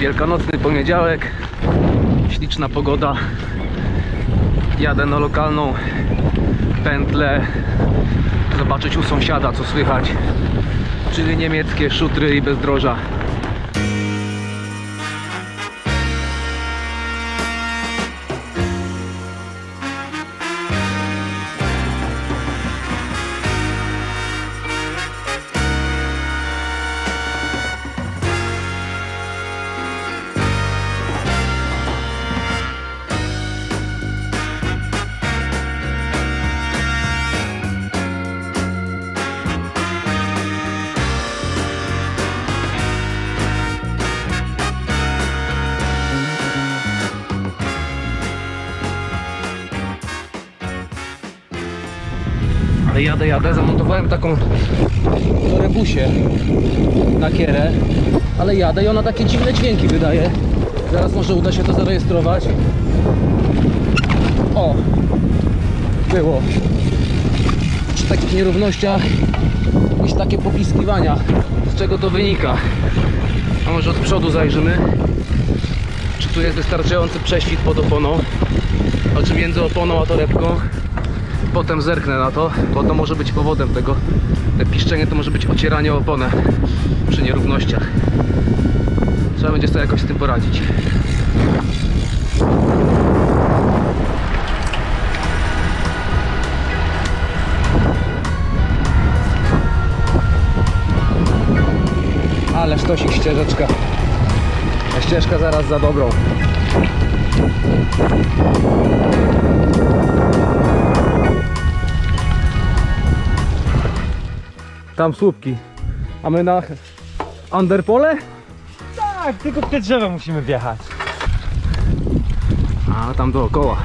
Wielkanocny poniedziałek, śliczna pogoda. Jadę na lokalną pętlę, zobaczyć u sąsiada co słychać, czyli niemieckie szutry i bezdroża. Ale jadę, jadę, zamontowałem taką torebusię na kierę, ale jadę i ona takie dziwne dźwięki wydaje. Zaraz może uda się to zarejestrować. O! Było. Przy takich nierównościach jakieś takie popiskiwania. Z czego to wynika? A może od przodu zajrzymy? Czy tu jest wystarczający prześwit pod oponą? Znaczy między oponą a torebką? Potem zerknę na to, bo to może być powodem tego. Te piszczenie to może być ocieranie oponę przy nierównościach. Trzeba będzie sobie jakoś z tym poradzić. Ale sztosik ścieżeczka. A ścieżka zaraz za dobrą. Tam słupki. A my na Underpole? Tak, tylko te drzewa musimy wjechać. A tam dookoła.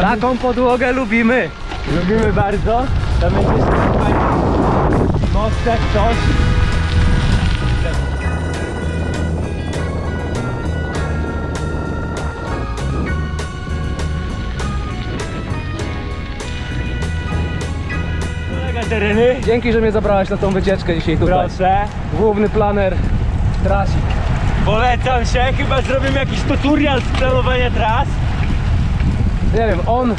Taką podłogę lubimy. Lubimy bardzo. Tam będzie mostek, coś. Tereny. Dzięki, że mnie zabrałeś na tą wycieczkę dzisiaj tutaj. Proszę. Główny planer trasik. Polecam się, chyba zrobimy jakiś tutorial z planowania tras. Nie wiem, on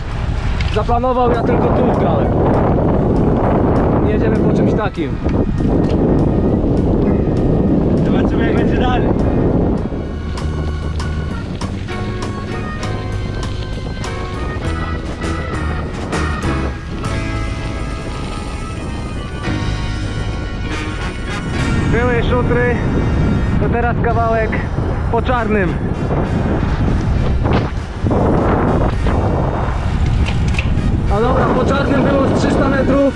zaplanował, ja tylko tu wgrałem. Jedziemy po czymś takim. Zobaczymy jak będzie dalej. Były szutry, to teraz kawałek po czarnym. A dobra, po czarnym było z 300 metrów.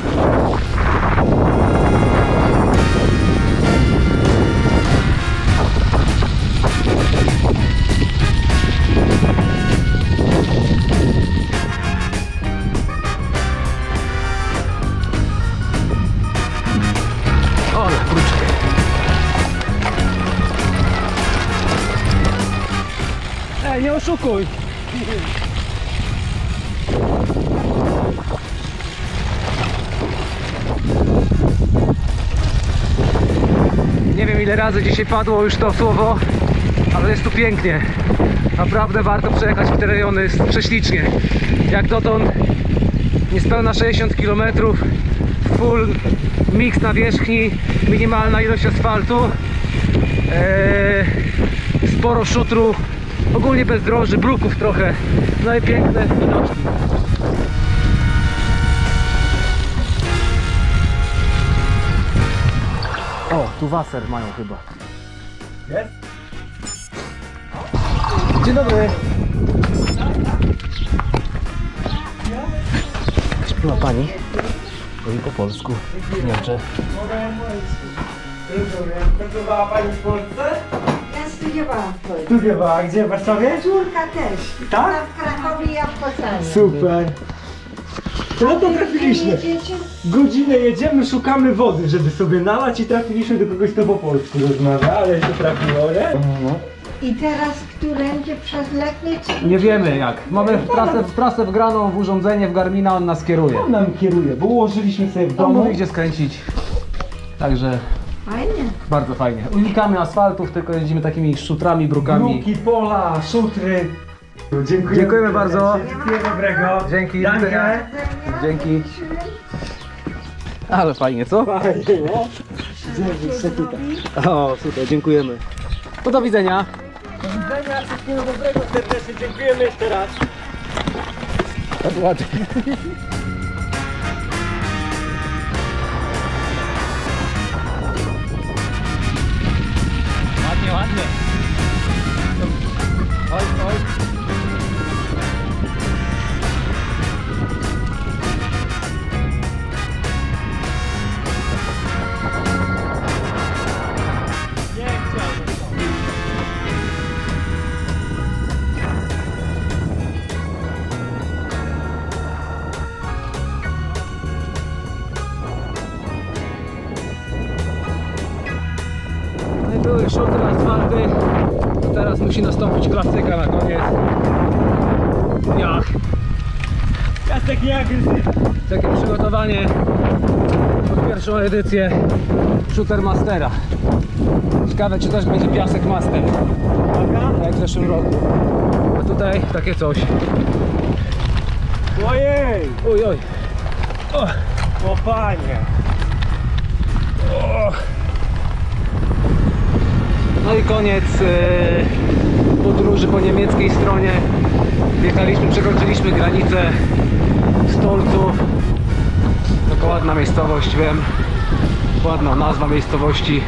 Ej, nie oszukuj! Ile razy dzisiaj padło już to słowo, ale jest tu pięknie. Naprawdę warto przejechać w te rejony, jest prześlicznie. Jak dotąd niespełna 60 km, full mix nawierzchni, minimalna ilość asfaltu, eee, sporo szutru, ogólnie bez droży, bruków trochę, no i piękne widoczki. Tu waser mają chyba. Jest? Dzień dobry. Była pani. i po polsku w Niemczech. Pracowała Pani w Polsce? Ja studiowałam w Polsce. Studiowała. Gdzie? W Warszawie? Córka też. Tak? Ona w Krakowie, ja w Poznaniu. Super. No to trafiliśmy. Jedziecie? Godzinę jedziemy, szukamy wody, żeby sobie nalać i trafiliśmy do kogoś, kto po polsku rozmawia, ale się trafiło, nie? I teraz którędzie przez Letnie czy... Nie wiemy jak. Mamy w prasę, w prasę wgraną w urządzenie w Garmina, on nas kieruje. On nam kieruje, bo ułożyliśmy sobie w On domu. mówi gdzie skręcić. Także Fajnie. bardzo fajnie. Unikamy asfaltów, tylko jeździmy takimi szutrami, brukami. Bruki, pola, szutry. Dziękujemy, Dziękujemy bardzo. Wszystkiego dobrego. Dzięki, Danke. do widzenia. Dzięki. Ale fajnie, co? Fajnie, no. O, super, dziękujemy. To do widzenia. Do widzenia, wszystkiego dobrego, serdecznie dziękujemy jeszcze raz. Ładnie. Ładnie, musi nastąpić klasyka na koniec. Jach. Piasek nieagresywny. Takie przygotowanie pod pierwszą edycję Shooter Mastera. Ciekawe czy też będzie piasek master, Uwaga. jak w zeszłym roku. A tutaj takie coś. Ojej! Oj, oj. O, O panie! o. No i koniec e, podróży po niemieckiej stronie. Wjechaliśmy, przekroczyliśmy granicę Stolców. Taka ładna miejscowość, wiem. Ładna nazwa miejscowości.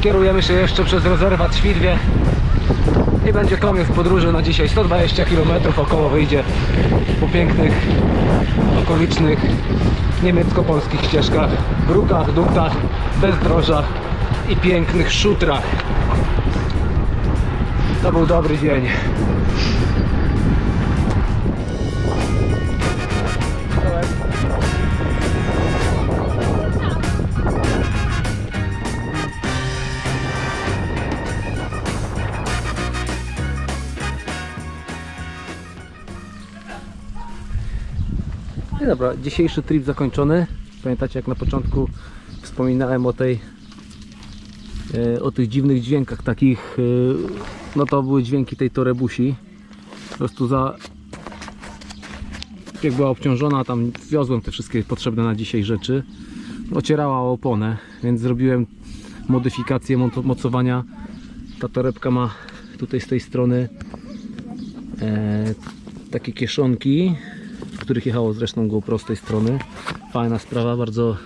Kierujemy się jeszcze przez rezerwat Świdwie. I będzie koniec podróży na dzisiaj. 120 km około wyjdzie po pięknych, okolicznych niemiecko-polskich ścieżkach, brukach, duktach, bezdrożach i pięknych szutrach. To był dobry dzień. No dobra, dzisiejszy trip zakończony. Pamiętacie jak na początku wspominałem o tej o tych dziwnych dźwiękach takich e, no to były dźwięki tej torebusi. Po prostu za jak była obciążona tam wiozłem te wszystkie potrzebne na dzisiaj rzeczy. Ocierała oponę więc zrobiłem modyfikację mocowania. Ta torebka ma tutaj z tej strony e, takie kieszonki w których jechało zresztą GoPro z tej strony. Fajna sprawa, bardzo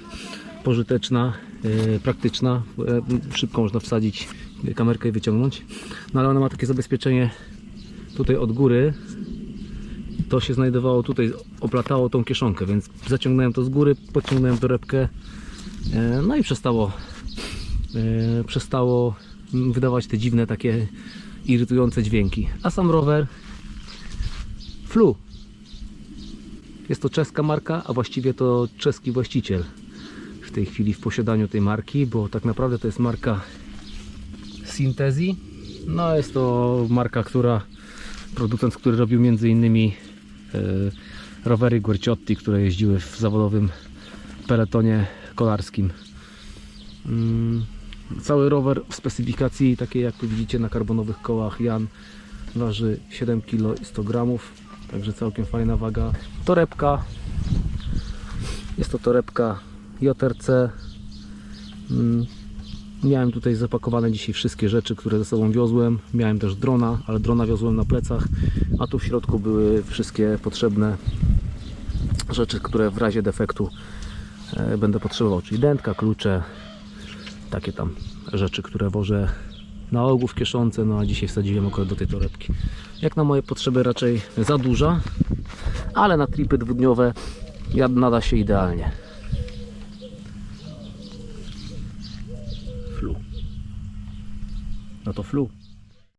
pożyteczna, e, praktyczna. E, szybko można wsadzić kamerkę i wyciągnąć. No ale ona ma takie zabezpieczenie tutaj od góry. To się znajdowało tutaj, oplatało tą kieszonkę więc zaciągnąłem to z góry, podciągnąłem torebkę e, no i przestało przestało wydawać te dziwne takie irytujące dźwięki. A sam rower? Flu. Jest to czeska marka, a właściwie to czeski właściciel w tej chwili w posiadaniu tej marki, bo tak naprawdę to jest marka Syntezi. No jest to marka, która producent, który robił między innymi e, rowery Guerciotti, które jeździły w zawodowym peletonie kolarskim. Mm, Cały rower w specyfikacji takiej jak tu widzicie na karbonowych kołach Jan waży 7 kg i 100 gramów Także całkiem fajna waga. Torebka. Jest to torebka JRC. Mm, Miałem tutaj zapakowane dzisiaj wszystkie rzeczy, które ze sobą wiozłem. Miałem też drona, ale drona wiozłem na plecach. A tu w środku były wszystkie potrzebne rzeczy, które w razie defektu e, będę potrzebował. Czyli dętka, klucze, takie tam rzeczy, które wożę na ogół w kieszonce, no a dzisiaj wsadziłem akurat do tej torebki. Jak na moje potrzeby raczej za duża, ale na tripy dwudniowe nada się idealnie. No to flu.